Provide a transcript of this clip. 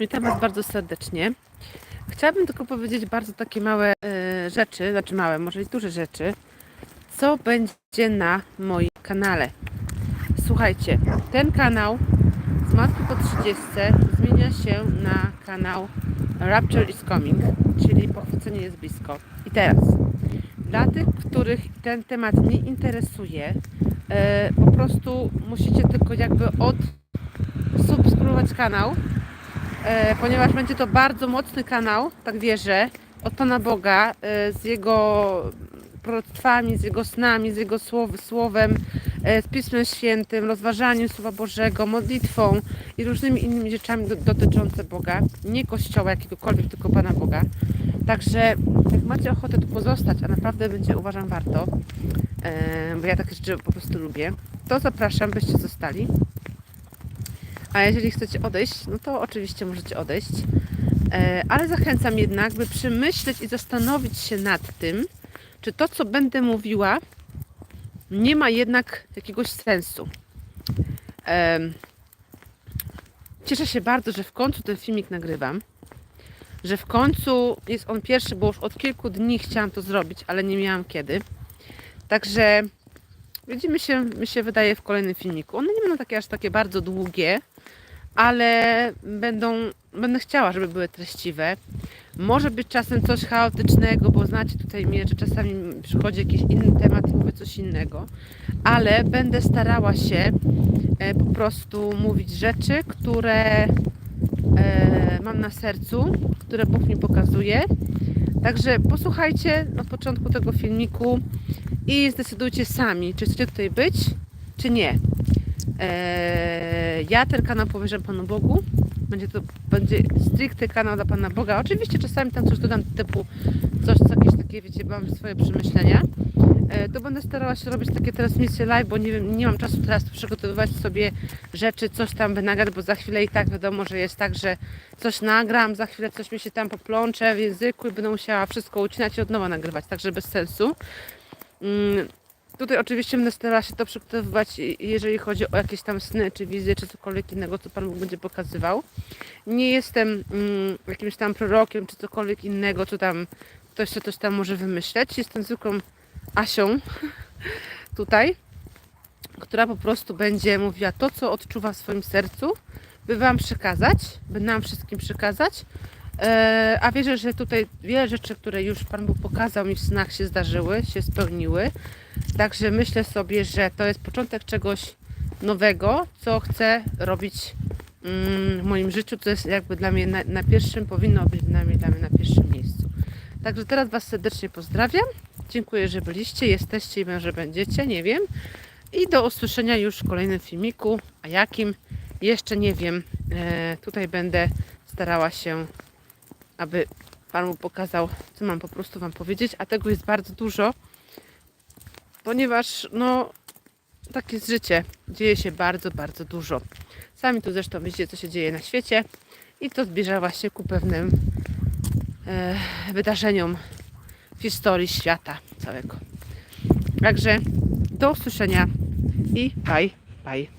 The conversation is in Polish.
Witam Was bardzo serdecznie. Chciałabym tylko powiedzieć bardzo takie małe e, rzeczy, znaczy małe, może i duże rzeczy, co będzie na moim kanale. Słuchajcie, ten kanał z matki po 30 zmienia się na kanał Rapture is Coming, czyli pochwycenie jest blisko. I teraz, dla tych, których ten temat nie interesuje, e, po prostu musicie tylko jakby od kanał, ponieważ będzie to bardzo mocny kanał, tak wierzę, od Pana Boga, e, z Jego proroctwami, z Jego snami, z Jego słow, słowem, e, z Pismem Świętym, rozważaniem Słowa Bożego, modlitwą i różnymi innymi rzeczami do, dotyczące Boga, nie Kościoła jakiegokolwiek, tylko Pana Boga. Także jak macie ochotę tu pozostać, a naprawdę będzie uważam warto, e, bo ja takie rzeczy po prostu lubię, to zapraszam, byście zostali. A jeżeli chcecie odejść, no to oczywiście możecie odejść. E, Ale zachęcam jednak, by przemyśleć i zastanowić się nad tym, czy to, co będę mówiła, nie ma jednak jakiegoś sensu. Em, Cieszę się bardzo, że w końcu ten filmik nagrywam. Że w końcu jest on pierwszy, bo już od kilku dni chciałam to zrobić, ale nie miałam kiedy. Także widzimy się, mi się wydaje, w kolejnym filmiku. One nie będą takie aż takie bardzo długie, ale będą, będę chciała, żeby były treściwe. Może być czasem coś chaotycznego, bo znacie tutaj mnie, że czasami przychodzi jakiś inny temat i mówię coś innego, ale będę starała się e, po prostu mówić rzeczy, które e, mam na sercu, które Bóg mi pokazuje. Także posłuchajcie na początku tego filmiku i zdecydujcie sami, czy chcecie tutaj być, czy nie. Eee, ja ten kanał powierzam Panu Bogu. Będzie to będzie stricte kanał dla Pana Boga. Oczywiście czasami tam coś dodam typu coś, jakieś takie, wiecie, mam swoje przemyślenia. E, to będę starała się robić takie transmisje live, bo nie, wiem, nie mam czasu teraz przygotowywać sobie rzeczy, coś tam by nagrać, bo za chwilę i tak wiadomo, że jest tak, że coś nagram, za chwilę coś mi się tam poplącze w języku i będę musiała wszystko ucinać i od nowa nagrywać, także bez sensu. Mm, Tutaj oczywiście będę starała się to przygotowywać, jeżeli chodzi o jakieś tam sny, czy wizje, czy cokolwiek innego, co Pan Bóg będzie pokazywał. Nie jestem mm, jakimś tam prorokiem, czy cokolwiek innego, co tam ktoś sobie coś tam może wymyśleć. Jestem zwykłą Asią tutaj, która po prostu będzie mówiła to, co odczuwa w swoim sercu, by Wam przekazać, by nam wszystkim przekazać. E, a wierzę, że tutaj wiele rzeczy, które już Pan Bóg pokazał mi w snach się zdarzyły, się spełniły. Także myślę sobie, że to jest początek czegoś nowego, co chcę robić mm, w moim życiu, co jest jakby dla mnie na, na pierwszym, powinno być dla mnie, dla mnie na pierwszym miejscu. Także teraz Was serdecznie pozdrawiam. Dziękuję, że byliście, jesteście i może będziecie, nie wiem. I do usłyszenia już w kolejnym filmiku, a jakim jeszcze nie wiem. E, tutaj będę starała się, aby Pan mu pokazał, co mam po prostu Wam powiedzieć, a tego jest bardzo dużo ponieważ no tak jest życie. Dzieje się bardzo, bardzo dużo. Sami tu zresztą widzicie, co się dzieje na świecie i to zbliża właśnie ku pewnym e, wydarzeniom w historii świata całego. Także do usłyszenia i bye, bye.